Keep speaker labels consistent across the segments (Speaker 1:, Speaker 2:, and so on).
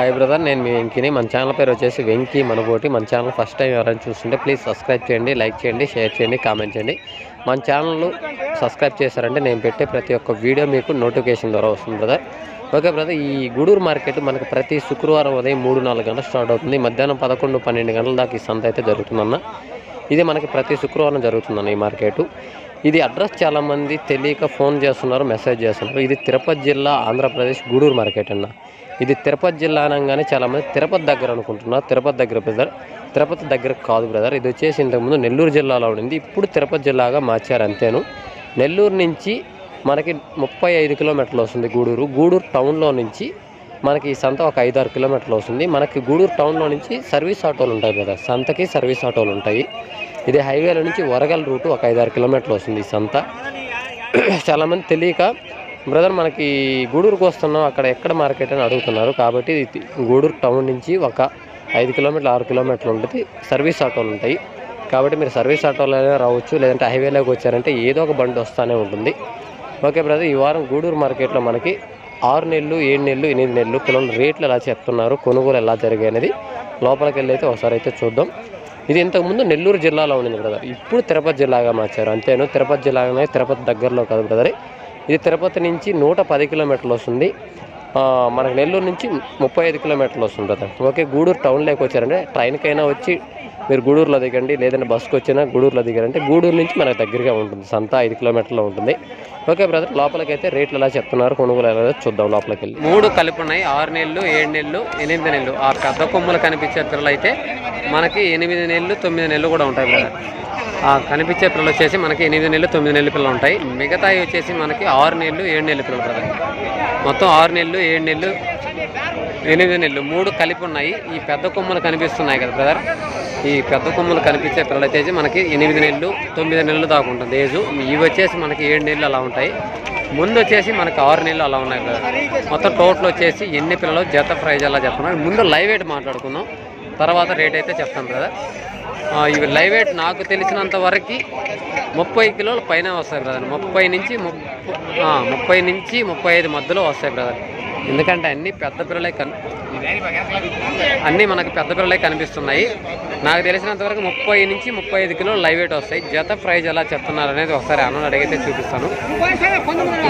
Speaker 1: Hi brother నేను మీ వెంకిని. మన channel పేరు వచ్చేసి వెంకీ మనబోటి. మన ఛానల్ ఫస్ట్ టైం ఎవరైనా చూస్తుంటే ప్లీజ్ సబ్స్క్రైబ్ చేయండి లైక్ చేయండి షేర్ చేయండి కామెంట్ చేయండి. మన ఛానల్ సబ్స్క్రైబ్ చేశారంటే నేను పెట్టే ప్రతి ఒక్క వీడియో మీకు నోటిఫికేషన్ ద్వారా వస్తుంది బ్రదర్. ఓకే బ్రదర్ ఈ గూడూరు మార్కెట్ మనకు ప్రతి శుక్రవారం ఉదయం మూడు నాలుగు గంటలు స్టార్ట్ అవుతుంది. మధ్యాహ్నం పదకొండు పన్నెండు గంటల దాకా ఈ సంత అయితే జరుగుతుందన్న. ఇది మనకి ప్రతి శుక్రవారం జరుగుతుందన్న ఈ మార్కెట్. ఇది అడ్రస్ చాలామంది తెలియక ఫోన్ చేస్తున్నారు మెసేజ్ చేస్తున్నారు. ఇది తిరుపతి జిల్లా ఆంధ్రప్రదేశ్ గూడూరు మార్కెట్ అన్న. ఇది తిరుపతి జిల్లా అనగానే చాలామంది తిరుపతి దగ్గర అనుకుంటున్నారు. తిరుపతి దగ్గర బ్రదర్ తిరుపతి దగ్గర కాదు బ్రదర్ ఇది వచ్చేసి ఇంతకుముందు నెల్లూరు జిల్లాలో ఉండింది. ఇప్పుడు తిరుపతి జిల్లాగా మార్చారు అంతేను. నెల్లూరు నుంచి మనకి ముప్పై ఐదు కిలోమీటర్లు వస్తుంది గూడూరు. గూడూరు టౌన్లో నుంచి మనకి ఈ సంత ఒక ఐదు ఆరు కిలోమీటర్లు వస్తుంది. మనకి గూడూరు టౌన్లో నుంచి సర్వీస్ ఆటోలు ఉంటాయి బ్రదర్ సంతకి సర్వీస్ ఆటోలు ఉంటాయి. ఇది హైవేలో నుంచి వరగల్ రూటు ఒక ఐదు ఆరు కిలోమీటర్లు వస్తుంది ఈ సంత. చాలామంది తెలియక బ్రదర్ మనకి గూడూరుకు వస్తున్నాం. అక్కడ ఎక్కడ మార్కెట్ అని అడుగుతున్నారు. కాబట్టి ఇది గూడూరు టౌన్ నుంచి ఒక ఐదు కిలోమీటర్లు ఆరు కిలోమీటర్లు ఉంటుంది. సర్వీస్ ఆటోలు ఉంటాయి. కాబట్టి మీరు సర్వీస్ ఆటోలోనే రావచ్చు లేదంటే హైవేలోకి వచ్చారంటే ఏదో ఒక బండి వస్తూనే ఉంటుంది. ఓకే బ్రదర్ ఈ వారం గూడూరు మార్కెట్లో మనకి ఆరు నెలలు ఏడు నెలలు ఎనిమిది నెలలు పిల్లలు రేట్లు ఎలా చెప్తున్నారు కొనుగోలు ఎలా జరిగాయి అనేది లోపలికి వెళ్ళి అయితే ఒకసారి అయితే చూద్దాం. ఇది ఇంతకుముందు నెల్లూరు జిల్లాలో ఉండింది బ్రదర్. ఇప్పుడు తిరుపతి జిల్లాగా మార్చారు. అంతేను తిరుపతి జిల్లాగానే తిరుపతి దగ్గరలో కాదు బ్రదర్. ఇది తిరుపతి నుంచి నూట పది కిలోమీటర్లు వస్తుంది. మనకు నెల్లూరు నుంచి ముప్పై ఐదు కిలోమీటర్లు వస్తుంది బ్రదర్ ఓకే గూడూరు టౌన్లోకి వచ్చారంటే ట్రైన్కైనా వచ్చి మీరు గూడూరులో దిగండి లేదంటే బస్సుకి వచ్చినా గూడూరులో దిగారంటే గూడూరు నుంచి మనకు దగ్గరగా ఉంటుంది. సంత ఐదు కిలోమీటర్లో ఉంటుంది. ఓకే బ్రదర్ లోపలికి అయితే రేట్లు ఎలా చెప్తున్నారు కొనుగోలు ఎలా చూద్దాం లోపలికి వెళ్ళి మూడు కలిపి ఉన్నాయి ఆరు నెలలు ఏడు నెలలు ఎనిమిది నెలలు. ఆ పెద్ద కొమ్ములు కనిపించే పిల్లలు అయితే మనకి ఎనిమిది నెలలు తొమ్మిది నెలలు కూడా ఉంటాయి బ్రదర్. ఆ కనిపించే పిల్లలు వచ్చేసి మనకి ఎనిమిది నెలలు తొమ్మిది నెలలు పిల్లలు ఉంటాయి. మిగతాయి వచ్చేసి మనకి ఆరు నెలలు ఏడు నెలలు పిల్లలు బ్రదర్. మొత్తం ఆరు నెలలు ఏడు నెలలు ఎనిమిది నెలలు మూడు కలిపి ఉన్నాయి. ఈ పెద్ద కొమ్మలు కనిపిస్తున్నాయి కదా బ్రదర్ ఈ పెద్ద కొమ్మలు కనిపించే పిల్లలు వచ్చేసి మనకి ఎనిమిది నెలలు తొమ్మిది నెలలు దాకా ఉంటుంది. ఏజు ఇవి వచ్చేసి మనకి ఏడు నెలలు అలా ఉంటాయి. ముందు వచ్చేసి మనకి ఆరు నెలలు అలా ఉన్నాయి బ్రదర్ మొత్తం టోటల్ వచ్చేసి ఎన్ని పిల్లలు? జత ప్రైజ్ అలా చెప్తున్నారు? ముందు లైవ్ వెయిట్ మాట్లాడుకుందాం. తర్వాత రేట్ అయితే చెప్తాను బ్రదర్ ఇవి లైవ్ వెయిట్ నాకు తెలిసినంత వరకు ముప్పై కిలోలు పైన వస్తాయి బ్రదర్ ముప్పై నుంచి ముప్పై నుంచి ముప్పై ఐదు మధ్యలో వస్తాయి బ్రదర్ ఎందుకంటే అన్ని పెద్ద పిల్లలే కన్ అన్నీ మనకు పెద్ద పిల్లలే కనిపిస్తున్నాయి. నాకు తెలిసినంత వరకు ముప్పై నుంచి ముప్పై ఐదు కిలోలు లైవ్ వెయిట్ వస్తాయి. జత ప్రైజ్ ఎలా చెప్తున్నారు అనేది ఒకసారి అన్న అడిగితే చూపిస్తాను.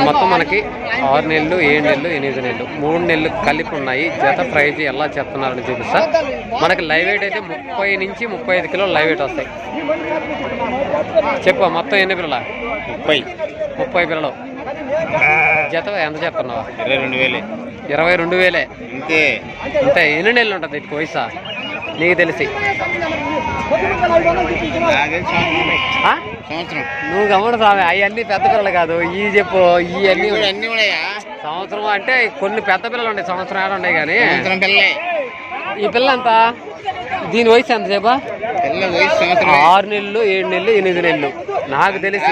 Speaker 1: మొత్తం మనకి ఆరు నెలలు ఏడు నెలలు ఎనిమిది నెలలు మూడు నెలలు కలిపి ఉన్నాయి. జత ప్రైజ్ ఎలా చెప్తున్నారని చూపిస్తా. మనకి లైవ్ వెయిట్ అయితే ముప్పై నుంచి ముప్పై ఐదు కిలోలు లైవ్ వెయిట్ వస్తాయి. చెప్పు మొత్తం ఎన్ని పిల్లల?
Speaker 2: ముప్పై.
Speaker 1: ముప్పై పిల్లలు. జత ఎంత చెప్తున్నావా?
Speaker 2: ఇరవై రెండు వేలే.
Speaker 1: ఇరవై రెండు వేలే.
Speaker 2: అంతే
Speaker 1: అంటే ఎన్ని నెలలు ఉంటుంది వీటికి వయసా నీకు తెలిసి. నువ్వు గమన స్వామి అవన్నీ పెద్ద పిల్లలు కాదు. ఈ చెప్పు ఈ అన్ని సంవత్సరం అంటే కొన్ని పెద్ద పిల్లలు ఉన్నాయి సంవత్సరం ఏడు ఉన్నాయి కానీ. ఈ పిల్ల ఎంత దీని వయసు ఎంత చెప్పా?
Speaker 2: పిల్ల వయసు సంవత్సరం
Speaker 1: ఆరు నెలలు ఏడు నెలలు ఎనిమిది నెలలు. నాకు తెలిసి.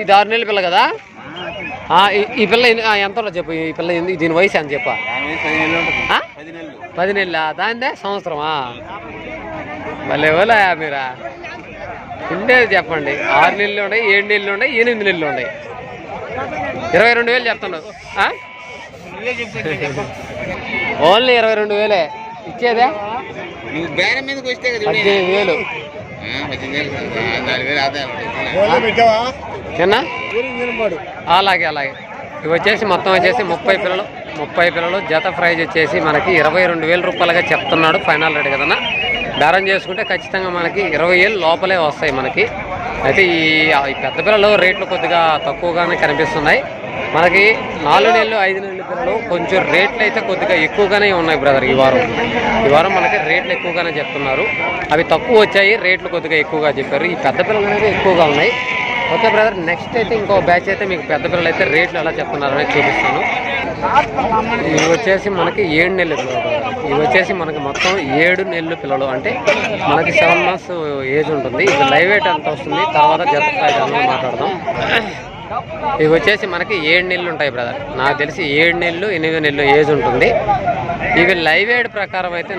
Speaker 1: ఇది ఆరు నెలల పిల్ల కదా? ఈ- ఈ పిల్ల ఎన్ని- ఆ, ఎంత ఉంటుందో చెప్పు ఈ పిల్ల దీని వయసు ఎంత చెప్పా?
Speaker 2: పది నెలలు
Speaker 1: దాందే సంవత్సరమా? భలే ఓలా మీరా. ఉండేది చెప్పండి. ఆరు నెలలు ఉన్నాయి ఏడు నెలలు ఉన్నాయి ఎనిమిది నెలలు ఉన్నాయి. ఇరవై రెండు వేలు చెప్తున్నావు. ఓన్లీ ఇరవై రెండు వేలే. ఇచ్చేదే. పద్దెనిమిది వేలు. చిన్న అలాగే అలాగే. ఇవి వచ్చేసి మొత్తం వచ్చేసి ముప్పై పిల్లలు ముప్పై పిల్లలు జత ప్రైజ్ వచ్చేసి మనకి ఇరవై రెండు వేల రూపాయలుగా చెప్తున్నాడు ఫైనల్ రేట్ కదన్నా. బేరం చేసుకుంటే ఖచ్చితంగా మనకి ఇరవై ఏళ్ళు లోపలే వస్తాయి మనకి. అయితే ఈ పెద్ద పిల్లలు రేట్లు కొద్దిగా తక్కువగానే కనిపిస్తున్నాయి. మనకి నాలుగు నెలలు ఐదు నెలల పిల్లలు కొంచెం రేట్లు అయితే కొద్దిగా ఎక్కువగానే ఉన్నాయి బ్రదర్ ఈ వారం. ఈ వారం మనకి రేట్లు ఎక్కువగానే చెప్తున్నారు. అవి తక్కువ వచ్చాయి రేట్లు కొద్దిగా ఎక్కువగా చెప్పారు. ఈ పెద్ద పిల్లలు అనేది ఎక్కువగా ఉన్నాయి. ఓకే బ్రదర్ నెక్స్ట్ అయితే ఇంకో బ్యాచ్ అయితే మీకు పెద్ద పిల్లలు అయితే రేట్లు ఎలా చెప్తున్నారు అనేది చూపిస్తాను. ఇవి వచ్చేసి మనకి ఏడు నెలలు పిల్లలు. ఇవి వచ్చేసి మనకి మొత్తం ఏడు నెలలు పిల్లలు. అంటే మనకి సెవెన్ మంత్స్ ఏజ్ ఉంటుంది. ఇది లైవ్ వెయిట్ ఎంత వస్తుంది? తర్వాత జత ప్రైజ్ మాట్లాడదాం. ఇవి వచ్చేసి మనకి ఏడు నెలలు ఉంటాయి బ్రదర్. నాకు తెలిసి ఏడు నెలలు ఎనిమిది నెలలు ఏజ్ ఉంటుంది. ఇవి లైవ్ ఎయిడ్ ప్రకారం అయితే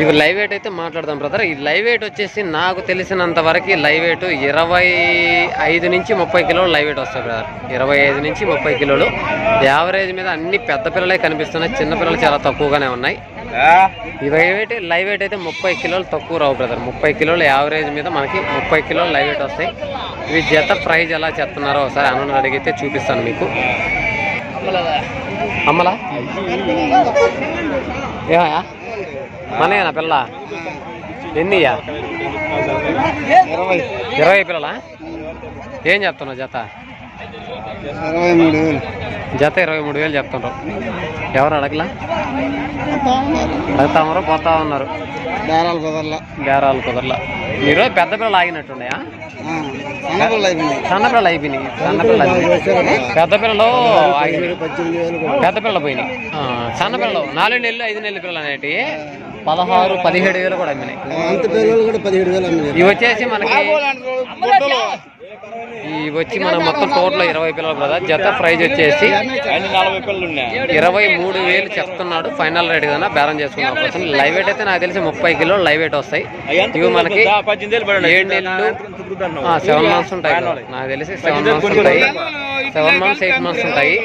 Speaker 1: ఇవి లైవ్ వెయిట్ అయితే మాట్లాడదాం బ్రదర్ ఈ లైవ్ వెయిట్ వచ్చేసి నాకు తెలిసినంత వరకు లైవ్ వెయిట్ ఇరవై ఐదు నుంచి ముప్పై కిలోలు లైవ్ వెయిట్ వస్తాయి బ్రదర్ ఇరవై ఐదు నుంచి ముప్పై కిలోలు. యావరేజ్ మీద అన్ని పెద్ద పిల్లలే కనిపిస్తున్నాయి చిన్న పిల్లలు చాలా తక్కువగానే ఉన్నాయి. ఈ లైవ్ వెయిట్ లైవ్ వెయిట్ అయితే ముప్పై కిలోలు తక్కువ రావు బ్రదర్ ముప్పై కిలోలు యావరేజ్ మీద మనకి ముప్పై కిలోలు లైవ్ వెయిట్ వస్తాయి. ఇవి జత ప్రైజ్ ఎలా చెప్తున్నారో ఒకసారి అన్న అడిగితే చూపిస్తాను మీకు. అమ్మలా? మనయేనా పిల్ల? ఎన్నియా ఇరవై. పిల్లలా? ఏం చెప్తున్నావు జత?
Speaker 2: ఇరవై మూడు వేలు.
Speaker 1: జత ఇరవై మూడు వేలు చెప్తుండ్రు. ఎవరు అడగలా? అడుగుతామరు పోతా ఉన్నారు.
Speaker 2: దారాలు కుదరలా.
Speaker 1: బేరాలు కుదరలా. మీరు పెద్ద పిల్లలు ఆగినట్టున్నాయా?
Speaker 2: సన్నపిల్ల అయిపోయింది
Speaker 1: సన్న పిల్లలు అయిపోయినాయి. సన్న పిల్లలు అయిపోయినాయి. పెద్ద పిల్లలు పెద్ద పిల్లలు పోయినాయి. ఆ, సన్న పిల్లలు. నాలుగు నెలలు ఐదు నెలల పిల్లలు అనేటివి పదహారు పదిహేడు వేలు కూడా అమ్మినాయి.
Speaker 2: అంత పిల్లలు కూడా పదిహేడు వేలు అమ్మినారు.
Speaker 1: ఇవి వచ్చేసి మనకి ఇవి వచ్చి మనం మొత్తం టోటల్ ఇరవై పిల్లలు కదా జత ప్రైజ్ వచ్చేసి ఇరవై మూడు వేలు చెప్తున్నాడు. ఫైనల్ రేట్ కదా బేరం చేసుకున్న అవకాశం. లైవ్ వెయిట్ అయితే నాకు తెలిసి ముప్పై కిలోలు లైవ్ వెయిట్ వస్తాయి. ఇవి మనకి ఏడు నెలలు సెవెన్ మంత్స్ ఉంటాయి. నాకు తెలిసి సెవెన్ మంత్స్ ఉంటాయి. సెవెన్ మంత్స్ ఎయిట్ మంత్స్ ఉంటాయి.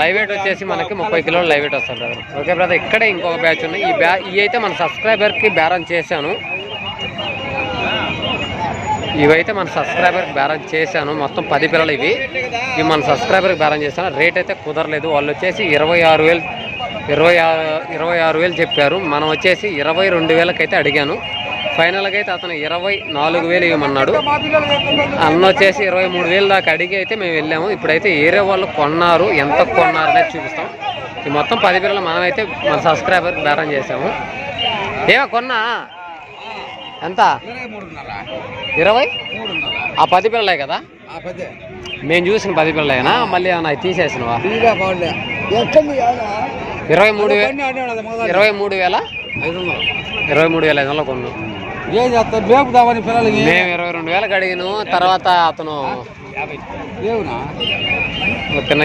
Speaker 1: లైవ్ వెయిట్ వచ్చేసి మనకి ముప్పై కిలోలు లైవ్ వెయిట్ వస్తుంది బ్రదర్. ఓకే బ్రదర్ ఇక్కడే ఇంకొక బ్యాచ్ ఉన్నాయి ఈ బ్యా ఇవి అయితే మన సబ్స్క్రైబర్కి బేరం చేశాను. ఇవైతే మన సబ్స్క్రైబర్కి బేరం చేశాను. మొత్తం పది పిల్లలు ఇవి. ఇవి మన సబ్స్క్రైబర్కి బేరం చేశాను. రేట్ అయితే కుదరలేదు. వాళ్ళు వచ్చేసి ఇరవై ఆరు వేలు ఇరవై ఇరవై ఆరు వేలు చెప్పారు. మనం వచ్చేసి ఇరవై రెండు వేలకైతే అడిగాను. ఫైనల్గా అయితే అతను ఇరవై నాలుగు వేలు ఇవ్వమన్నాడు. అన్న వచ్చేసి ఇరవై మూడు వేలు దాకా అడిగి అయితే మేము వెళ్ళాము. ఇప్పుడైతే ఏరే వాళ్ళు కొన్నారు. ఎంత కొన్నారు అనేది చూపిస్తాం. ఈ మొత్తం పది పిల్లలు మనమైతే మన సబ్స్క్రైబర్కి బేరం చేసాము ఏమో కొన్నా? ఎంత? ఇరవై ఆ పది పిల్లలే కదా? మేము చూసిన పది పిల్లలేనా? మళ్ళీ ఏమన్నా తీసేసినవా? ఇరవై మూడు ఇరవై మూడు వేల? ఇరవై మూడు వేల ఐదు వందలు కొన్నాం.
Speaker 2: ఏం మేపుదామని పిల్లలకి
Speaker 1: మేము ఇరవై రెండు వేలకు అడిగిను తర్వాత అతను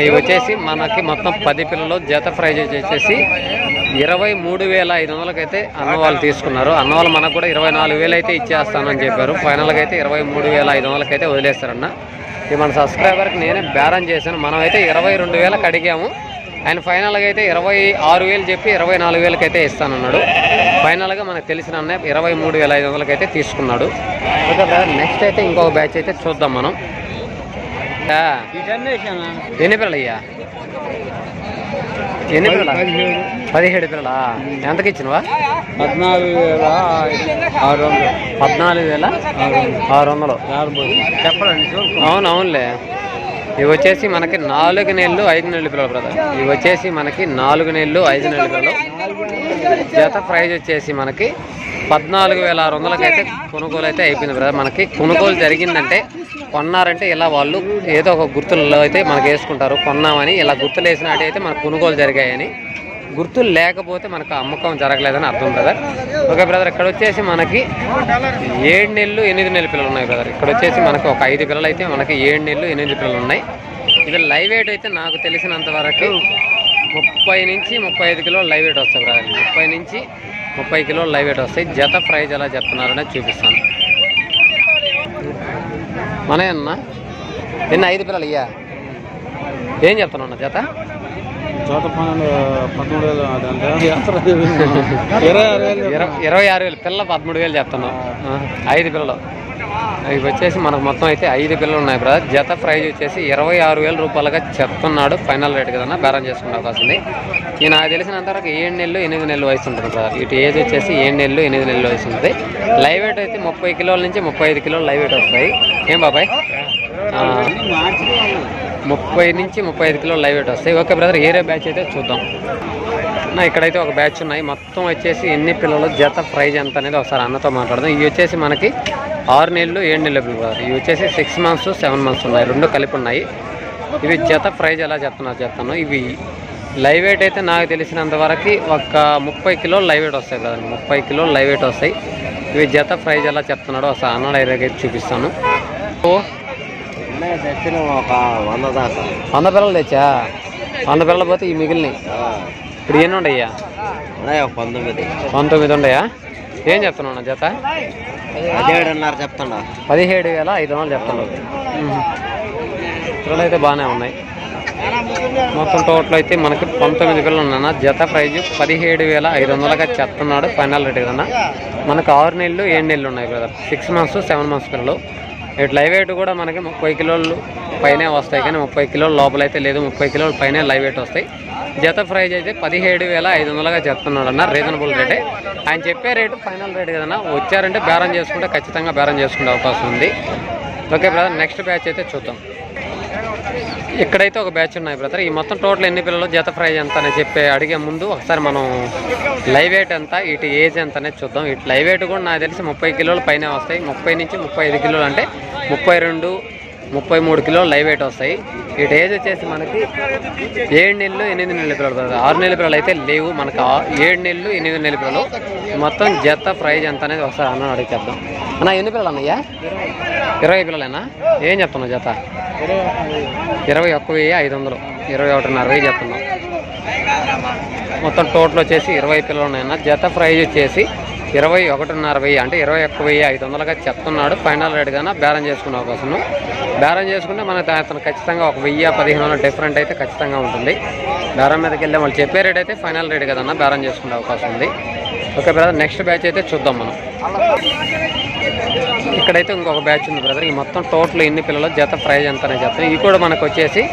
Speaker 1: ఇవి వచ్చేసి మనకి మొత్తం పది పిల్లలు జత ప్రైజ్ వచ్చేసి ఇరవై మూడు వేల ఐదు వందలకైతే అన్న వాళ్ళు తీసుకున్నారు. అన్న వాళ్ళు మనకు కూడా ఇరవై నాలుగు వేలు అయితే ఇచ్చేస్తానని చెప్పారు. ఫైనల్గా అయితే ఇరవై మూడు వేల ఐదు వందలకైతే వదిలేస్తారన్న. ఇది మన సబ్స్క్రైబర్కి నేనే బేరం చేశాను. మనం అయితే ఇరవై రెండు వేలకు అడిగాము. ఆయన ఫైనల్గా అయితే ఇరవై ఆరు వేలు చెప్పి ఇరవై నాలుగు వేలకి అయితే ఇస్తానన్నాడు. ఫైనల్గా మనకు తెలిసిన అన్నయ్య ఇరవై మూడు వేల ఐదు వందలకి అయితే తీసుకున్నాడు. ఓకే బ్రదర్ నెక్స్ట్ అయితే ఇంకొక బ్యాచ్ అయితే చూద్దాం మనం. ఎన్ని పిల్లలు అయ్యా? ఎన్ని పిల్లల? పదిహేడు. పిల్లలా? ఎంతకి ఇచ్చినవా
Speaker 2: పద్నాలుగు వేల ఆరు వందలు
Speaker 1: పద్నాలుగు వేల ఆరు వందలు
Speaker 2: చెప్పండి
Speaker 1: అవును అవునులే. ఇవి వచ్చేసి మనకి నాలుగు నెలలు ఐదు నెలలు పిల్లలు బ్రదర్ ఇవి వచ్చేసి మనకి నాలుగు నెలలు ఐదు నెలలు పిల్లలు. జత ప్రైజ్ వచ్చేసి మనకి పద్నాలుగు వేల ఆరు వందలకైతే కొనుగోలు అయితే అయిపోయింది బ్రదర్ మనకి కొనుగోలు జరిగిందంటే కొన్నారంటే ఇలా వాళ్ళు ఏదో ఒక గుర్తులలో అయితే మనకు వేసుకుంటారు. కొన్నామని ఇలా గుర్తులు వేసినట్టు అయితే మనకు కొనుగోలు జరిగాయని గుర్తులు లేకపోతే మనకు అమ్మకం జరగలేదని అర్థం బ్రదర్ ఓకే బ్రదర్ ఇక్కడ వచ్చేసి మనకి ఏడు నెలలు ఎనిమిది నెలల పిల్లలు ఉన్నాయి బ్రదర్ ఇక్కడ వచ్చేసి మనకు ఒక ఐదు పిల్లలు అయితే మనకి ఏడు నెలలు ఎనిమిది పిల్లలు ఉన్నాయి. ఇది లైవ్ వెయిట్ అయితే నాకు తెలిసినంత వరకు ముప్పై నుంచి ముప్పై ఐదు కిలోలు లైవ్ వెయిట్ వస్తాయి బ్రదర్ ముప్పై నుంచి ముప్పై కిలోలు లైవ్ వెయిట్ వస్తాయి. జత ప్రైజ్ ఎలా చెప్తున్నారనేది చూపిస్తాను. మన అన్న నిన్న ఐదు పిల్లలు అయ్యా. ఏం చెప్తున్నావు అన్న జత?
Speaker 2: ఇరవై ఆరు వేలు
Speaker 1: ఇరవై ఇరవై ఆరు వేలు. పిల్ల పదమూడు వేలు చెప్తున్నావు. ఆ, ఐదు పిల్లలు. ఇవి వచ్చేసి మనకు మొత్తం అయితే ఐదు పిల్లలు ఉన్నాయి బ్రదర్. జత ప్రైజ్ వచ్చేసి ఇరవై ఆరు వేల రూపాయలుగా చెప్తున్నాడు. ఫైనల్ రేట్ కదన్నా బేరం చేసుకునే అవకాశం ఉంది. ఈ నాకు తెలిసినంత వరకు ఏడు నెలలు ఎనిమిది నెలలు వయసు ఉంటుంది బ్రదర్ ఇటు ఏజ్ వచ్చేసి ఏడు నెలలు ఎనిమిది నెలలు వయసు ఉంటుంది. లైవ్ వెయిట్ అయితే ముప్పై కిలోల నుంచి ముప్పై ఐదు కిలోలు లైవ్ వెయిట్ వస్తాయి. ఏం బాబాయ్? ముప్పై నుంచి ముప్పై ఐదు కిలోలు లైవ్ వెయిట్ వస్తాయి. ఓకే బ్రదర్ ఏరే బ్యాచ్ అయితే చూద్దాం. నా ఇక్కడైతే ఒక బ్యాచ్ ఉన్నాయి. మొత్తం వచ్చేసి ఎన్ని పిల్లలు జత ప్రైజ్ ఎంత అనేది ఒకసారి అన్నతో మాట్లాడదాం. ఇవి వచ్చేసి మనకి ఆరు నెలలు ఏడు నెలలు పిల్లలు ఇవి వచ్చేసి సిక్స్ మంత్స్ సెవెన్ మంత్స్ ఉన్నాయి. రెండు కలిపి ఉన్నాయి. ఇవి జత ప్రైజ్ ఎలా చెప్తున్నారు చెప్తాను. ఇవి లైవ్ వెయిట్ అయితే నాకు తెలిసినంత వరకు ఒక ముప్పై కిలోలు లైవ్ వెయిట్ వస్తాయి కదండి. ముప్పై కిలోలు లైవ్ వెయిట్ వస్తాయి. ఇవి జత ప్రైజ్ ఎలా చెప్తున్నాడో ఒకసారి అన్న డైరెక్ట్ అయితే చూపిస్తాను. ఓ.
Speaker 2: తెచ్చిన ఒక వంద
Speaker 1: పిల్లలు తెచ్చా? వంద పిల్లలు పోతే ఈ మిగిలినవి. ఇప్పుడు ఎన్ని ఉండయ్యా?
Speaker 2: పంతొమ్మిది.
Speaker 1: పంతొమ్మిది ఉండయా ఏం చెప్తున్నావు జత?
Speaker 2: పదిహేడున్నర చెప్తాడా
Speaker 1: పదిహేడు వేల ఐదు వందలు చెప్తున్నావు. పిల్లలు అయితే బాగానే ఉన్నాయి. మొత్తం టోటల్ అయితే మనకి పంతొమ్మిది వేలు ఉన్నా జత ప్రైజ్ పదిహేడు వేల ఐదు వందలుగా చెప్తున్నాడు ఫైనల్ రేట్ కదన్నా మనకు ఆరు నెలలు ఏడు నెలలు ఉన్నాయి brother. Six months seven months పిల్లలు. ఇటు లైవ్ వెయిట్ కూడా మనకి ముప్పై కిలోలు పైనే వస్తాయి కానీ ముప్పై కిలోల లోపల అయితే లేదు. ముప్పై కిలోల పైనే లైవ్ వెయిట్ వస్తాయి. జత ప్రైజ్ అయితే పదిహేడు వేల ఐదు వందలుగా చెప్తున్నాడు అన్న. రీజనబుల్ రేటే ఆయన చెప్పే రేటు ఫైనల్ రేట్ కదన్నా. వచ్చారంటే బేరం చేసుకుంటే ఖచ్చితంగా బేరం చేసుకునే అవకాశం ఉంది. ఓకే బ్రదర్ నెక్స్ట్ బ్యాచ్ అయితే చూద్దాం. ఇక్కడైతే ఒక బ్యాచ్ ఉన్నాయి బ్రదర్. ఈ మొత్తం టోటల్ ఎన్ని పిల్లలు జత ప్రైజ్ ఎంత అని చెప్పి అడిగే ముందు ఒకసారి మనం లైవ్ వెయిట్ ఎంత ఇటు ఏజ్ ఎంత అనేది చూద్దాం. ఇటు లైవ్ వెయిట్ కూడా నాకు తెలిసి ముప్పై కిలోలు పైన వస్తాయి. ముప్పై నుంచి ముప్పై ఐదు కిలోలు అంటే ముప్పై రెండు ముప్పై మూడు కిలోలు లైవ్ వెయిట్ వస్తాయి. ఈ ఏజ్ వచ్చేసి మనకి ఏడు నెలలు ఎనిమిది నెలల పిల్లలు ఆరు నెలల పిల్లలు అయితే లేవు. మనకు ఏడు నెలలు ఎనిమిది నెలల పిల్లలు. మొత్తం జత ప్రైజ్ ఎంత అనేది ఒకసారి అన్న అడిగి చెప్దాం. అన్న ఎన్ని పిల్లలు అన్నయ్యా? ఇరవై పిల్లలేనా? ఏం చెప్తున్నావు జత? ఇరవై ఒక్క వెయ్యి ఐదు వందలు. ఇరవై ఒకటిన్నర వెయ్యి చెప్తున్నాం మొత్తం టోటల్ వచ్చేసి ఇరవై పిల్లలు ఉన్నాయన్న. జత ప్రైజ్ వచ్చేసి ఇరవై ఒకటిన్నర వెయ్యి అంటే ఇరవై ఒక్క వెయ్యి ఐదు వందలుగా చెప్తున్నాడు. ఫైనల్ రేట్ కన్నా బేరం చేసుకునే అవకాశం దారం చేసుకుంటే మన అతను ఖచ్చితంగా ఒక వెయ్యి పదిహేను వందల డిఫరెంట్ అయితే ఖచ్చితంగా ఉంటుంది. దారం మీదకి వెళ్ళే వాళ్ళు చెప్పే రేట్ అయితే ఫైనల్ రేట్ కదన్నా దారం చేసుకునే అవకాశం ఉంది. ఓకే బ్రదర్ నెక్స్ట్ బ్యాచ్ అయితే చూద్దాం మనం. ఇక్కడైతే ఇంకొక బ్యాచ్ ఉంది బ్రదర్ ఈ మొత్తం టోటల్ ఎన్ని పిల్లలు జత ప్రైజ్ ఎంత అనే చెప్తాను. ఇది కూడా మనకు వచ్చేసి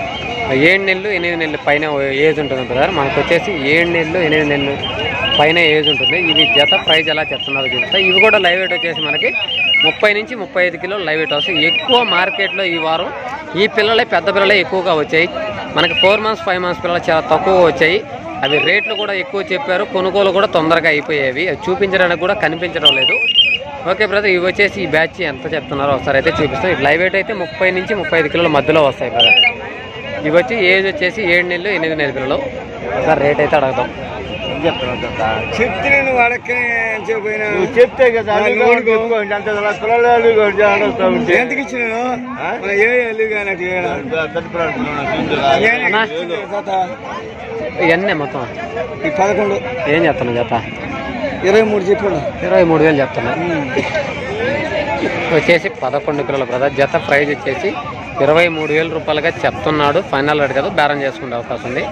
Speaker 1: ఏడు నెలలు ఎనిమిది నెలలు పైన ఏజ్ ఉంటుంది బ్రదర్ మనకు వచ్చేసి ఏడు నెలలు ఎనిమిది నెలలు పైన ఏజ్ ఉంటుంది. ఇవి జత ప్రైజ్ ఎలా చెప్తున్నారో చూపిస్తా. ఇవి కూడా లైవ్ వెయిట్ వచ్చేసి మనకి ముప్పై నుంచి ముప్పై ఐదు కిలోలు లైవ్ వెయిట్ వస్తాయి. ఎక్కువ మార్కెట్లో ఈ వారం ఈ పిల్లలే పెద్ద పిల్లలే ఎక్కువగా వచ్చాయి. మనకి ఫోర్ మంత్స్ ఫైవ్ మంత్స్ పిల్లలు చాలా తక్కువ వచ్చాయి. అవి రేట్లు కూడా ఎక్కువ చెప్పారు. కొనుగోలు కూడా తొందరగా అయిపోయేవి. అవి చూపించడానికి కూడా కనిపించడం లేదు. ఓకే బ్రదర్ ఇవి వచ్చేసి ఈ బ్యాచ్ ఎంత చెప్తున్నారో ఒకసారి అయితే చూపిస్తాం. ఇటు లైవ్ వెయిట్ అయితే ముప్పై నుంచి ముప్పై ఐదు కిలోల మధ్యలో వస్తాయి బ్రదర్. ఇవి వచ్చి ఏజ్ వచ్చేసి ఏడు నెలలు ఎనిమిది నెలల పిల్లలు. ఒకసారి రేట్ అయితే అడగదాం.
Speaker 2: చెప్తే నేను వాడక్కనే చెప్పినా
Speaker 3: చెప్తే కదా. అంత పిల్లలు
Speaker 2: ఎంతకి ఇచ్చినాను మన ఏ?
Speaker 1: అన్నా
Speaker 2: జత
Speaker 1: ఇవన్నీ మొత్తం.
Speaker 2: ఈ పదకొండు.
Speaker 1: ఏం చెప్తున్నా జత
Speaker 2: ఇరవై మూడు చెప్పాడు
Speaker 1: ఇరవై మూడు వేలు చెప్తున్నా వచ్చేసి పదకొండు కిలోల బ్రదర్ జత ప్రైజ్ వచ్చేసి ఇరవై మూడు వేల రూపాయలుగా చెప్తున్నాడు. ఫైనల్ రేట్ కదా బేరం చేసుకునే అవకాశం ఉంది.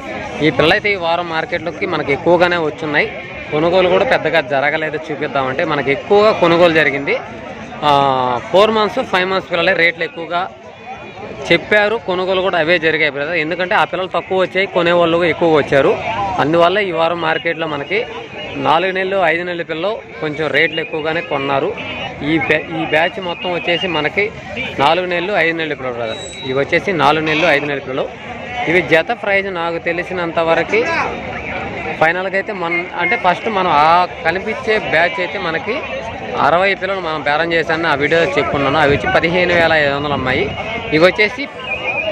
Speaker 1: ఈ పిల్ల అయితే ఈ వారం మార్కెట్లోకి మనకి ఎక్కువగానే వచ్చున్నాయి కొనుగోలు కూడా పెద్దగా జరగలేదు చూపిద్దామంటే మనకి ఎక్కువగా కొనుగోలు జరిగింది. ఫోర్ మంత్స్ ఫైవ్ మంత్స్ పిల్లలే రేట్లు ఎక్కువగా చెప్పారు. కొనుగోలు కూడా అవే జరిగాయి బ్రదర్. ఎందుకంటే ఆ పిల్లలు తక్కువ వచ్చాయి కొనేవాళ్ళు ఎక్కువ వచ్చారు. అందువల్ల ఈ వారం మార్కెట్లో మనకి నాలుగు నెలలు ఐదు నెలల పిల్లలు కొంచెం రేట్లు ఎక్కువగానే కొన్నారు. ఈ బ్యా- ఈ బ్యాచ్ మొత్తం వచ్చేసి మనకి నాలుగు నెలలు ఐదు నెలల పిల్లలు బ్రదర్ ఇవి వచ్చేసి నాలుగు నెలలు ఐదు నెలల పిల్లలు ఇవి జత ప్రైజ్ నాకు తెలిసినంత వరకు ఫైనల్గా అయితే మన అంటే ఫస్ట్ మనం ఆ కనిపించే బ్యాచ్ అయితే మనకి అరవై పిల్లలు మనం బేరం చేశాను ఆ వీడియో చెప్పుకున్నాను అవి వచ్చి పదిహేను వేల ఐదు వందలు అమ్మాయి. ఇవి వచ్చేసి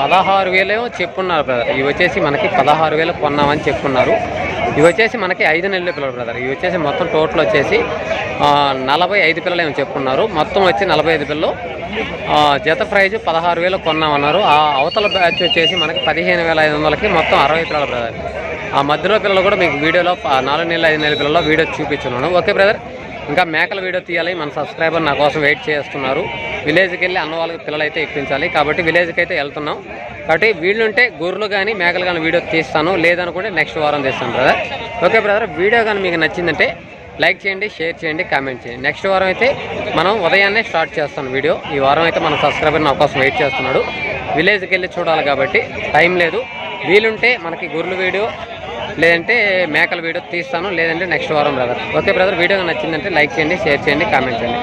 Speaker 1: పదహారు వేలేమో చెప్పున్నారు బ్రదర్. ఇవి వచ్చేసి మనకి పదహారు వేలు కొన్నామని చెప్పున్నారు. ఇవి వచ్చేసి మనకి ఐదు నెలల పిల్లలు బ్రదర్ ఇవి వచ్చేసి మొత్తం టోటల్ వచ్చేసి నలభై ఐదు పిల్లలు ఏమో చెప్పుకున్నారు. మొత్తం వచ్చి నలభై ఐదు పిల్లలు. జత ప్రైజ్ పదహారు వేలు కొన్నామన్నారు. ఆ అవతల బ్యాచ్ వచ్చేసి మనకి పదిహేను వేల ఐదు వందలకి మొత్తం అరవై పిల్లలు బ్రదర్ ఆ మధ్యలో పిల్లలు కూడా మీకు వీడియోలో నాలుగు నెలలు ఐదు నెలల పిల్లల్లో వీడియో చూపించున్నాను. ఓకే బ్రదర్ ఇంకా మేకల వీడియో తీయాలి. మన సబ్స్క్రైబర్ నా కోసం వెయిట్ చేస్తున్నారు. విలేజ్కి వెళ్ళి అన్న వాళ్ళకి పిల్లలు అయితే ఎక్కించాలి. కాబట్టి విలేజ్కి అయితే వెళ్తున్నాం. కాబట్టి వీళ్ళుంటే గొర్రెలు కానీ మేకలు కానీ వీడియో తీస్తాను. లేదనుకుంటే నెక్స్ట్ వారం తీస్తాను బ్రదర్ ఓకే బ్రదర్ వీడియో కానీ మీకు నచ్చిందంటే లైక్ చేయండి షేర్ చేయండి కామెంట్ చేయండి. నెక్స్ట్ వారం అయితే మనం ఉదయాన్నే స్టార్ట్ చేస్తాను వీడియో. ఈ వారం అయితే మన సబ్స్క్రైబర్ నా కోసం వెయిట్ చేస్తున్నాడు. విలేజ్కి వెళ్ళి చూడాలి కాబట్టి టైం లేదు. వీలుంటే మనకి గొర్రెలు వీడియో లేదంటే మేకల వీడియో తీస్తాను లేదంటే నెక్స్ట్ వారం బ్రదర్ ఓకే బ్రదర్ వీడియో నచ్చిందంటే లైక్ చేయండి షేర్ చేయండి కామెంట్ చేయండి.